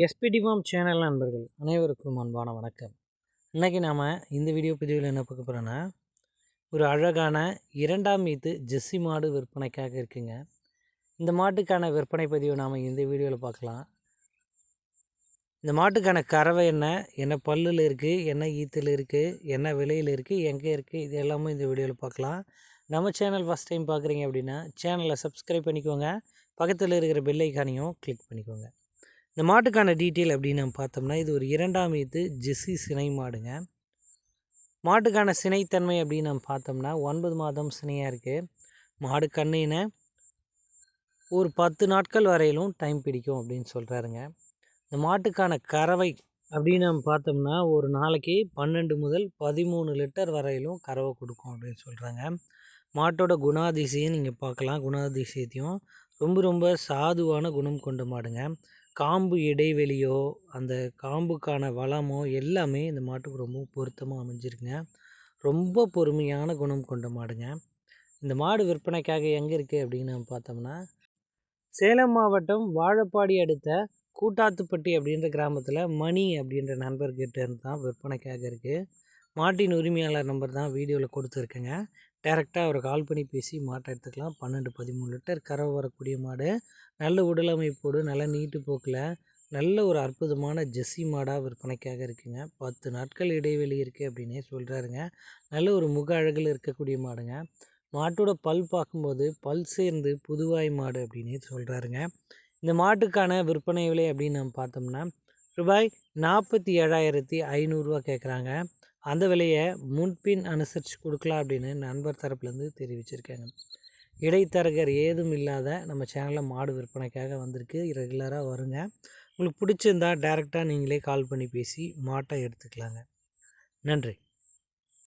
SPD form channel நண்பர்கள் அனைவருக்கும் அன்பான வணக்கம். இன்றைக்கி நாம் இந்த வீடியோ பதிவில் என்ன பார்க்க போகிறோன்னா ஒரு அழகான இரண்டாம் ஈத்து ஜெஸ்ஸி மாடு விற்பனைக்காக இருக்குங்க. இந்த மாட்டுக்கான விற்பனை பதிவை நாம் இந்த வீடியோவில் பார்க்கலாம். இந்த மாட்டுக்கான கறவை என்ன என்ன பல்லில் இருக்குது என்ன ஈத்தில் இருக்குது என்ன விலையில் இருக்குது எங்கே இருக்குது இது எல்லாமே இந்த வீடியோவில் பார்க்கலாம். நம்ம சேனல் ஃபஸ்ட் டைம் பார்க்குறீங்க அப்படின்னா சேனலை சப்ஸ்கிரைப் பண்ணிக்கோங்க. பக்கத்தில் இருக்கிற பெல் ஐக்கானையும் கிளிக் பண்ணிக்கோங்க. இந்த மாட்டுக்கான டீட்டெயில் அப்படின்னு நம்ம பார்த்தோம்னா இது ஒரு இரண்டாம் ஈத்து ஜெஸ்ஸி சினை மாடுங்க. மாட்டுக்கான சினைத்தன்மை அப்படின்னு நம்ம பார்த்தோம்னா ஒன்பது மாதம் சினையாக இருக்குது மாடு கண்ணின ஒரு பத்து நாட்கள் வரையிலும் டைம் பிடிக்கும் அப்படின்னு சொல்கிறாருங்க இந்த மாட்டுக்கான கறவை அப்படின்னு நம்ம பார்த்தோம்னா ஒரு நாளைக்கு பன்னெண்டு முதல் பதிமூணு லிட்டர் வரையிலும் கறவை கொடுக்கும் அப்படின்னு சொல்கிறாங்க மாட்டோட குணாதிசையும் நீங்கள் பார்க்கலாம். குணாதிசயத்தையும் ரொம்ப ரொம்ப சாதுவான குணம் கொண்ட மாடுங்க. காம்பு இடைவெளியோ அந்த காம்புக்கான வளமோ எல்லாமே இந்த மாட்டுக்கு ரொம்ப பொருத்தமாக அமைஞ்சிருக்குங்க ரொம்ப பொறுமையான குணம் கொண்ட மாடுங்க. இந்த மாடு விற்பனைக்காக எங்கே இருக்குது அப்படின்னு நம்ம பார்த்தோம்னா சேலம் மாவட்டம் வாழப்பாடி அடுத்த கூட்டாத்துப்பட்டி அப்படின்ற கிராமத்தில் மணி அப்படின்ற நண்பர்கிட்ட இருந்து தான் விற்பனைக்காக இருக்குது மாட்டின் உரிமையாளர் நம்பர் தான் வீடியோவில் கொடுத்துருக்கேங்க. டேரெக்டாக அவரை கால் பண்ணி பேசி மாட்டை எடுத்துக்கலாம். பன்னெண்டு பதிமூணு லிட்டர் கறவை வரக்கூடிய மாடு. நல்ல உடல் அமைப்போடு நல்ல நீட்டு போக்கில் நல்ல ஒரு அற்புதமான ஜெஸ்ஸி மாடாக விற்பனைக்காக இருக்குங்க. பத்து நாட்கள் இடைவெளி இருக்குது அப்படின்னே சொல்கிறாருங்க நல்ல ஒரு முக அழகில் இருக்கக்கூடிய மாடுங்க. மாட்டோட பல் பார்க்கும்போது பல் சேர்ந்து புதுவாய் மாடு அப்படின்னே சொல்கிறாருங்க இந்த மாட்டுக்கான விற்பனை விலை அப்படின்னு நம்ம பார்த்தோம்னா ரூபாய் நாற்பத்தி ஏழாயிரத்தி ஐநூறுரூவா கேட்குறாங்க அந்த விலையை முன்பின் அனுசரித்து கொடுக்கலாம் அப்படின்னு நண்பர் தரப்புலேருந்து தெரிவிச்சிருக்காங்க. இடைத்தரகர் ஏதும் இல்லாத நம்ம சேனலில் மாடு விற்பனைக்காக வந்திருக்கு. ரெகுலராக வருங்க. உங்களுக்கு பிடிச்சிருந்தா டேரெக்டாக நீங்களே கால் பண்ணி பேசி மாட்டை எடுத்துக்கலாங்க. நன்றி.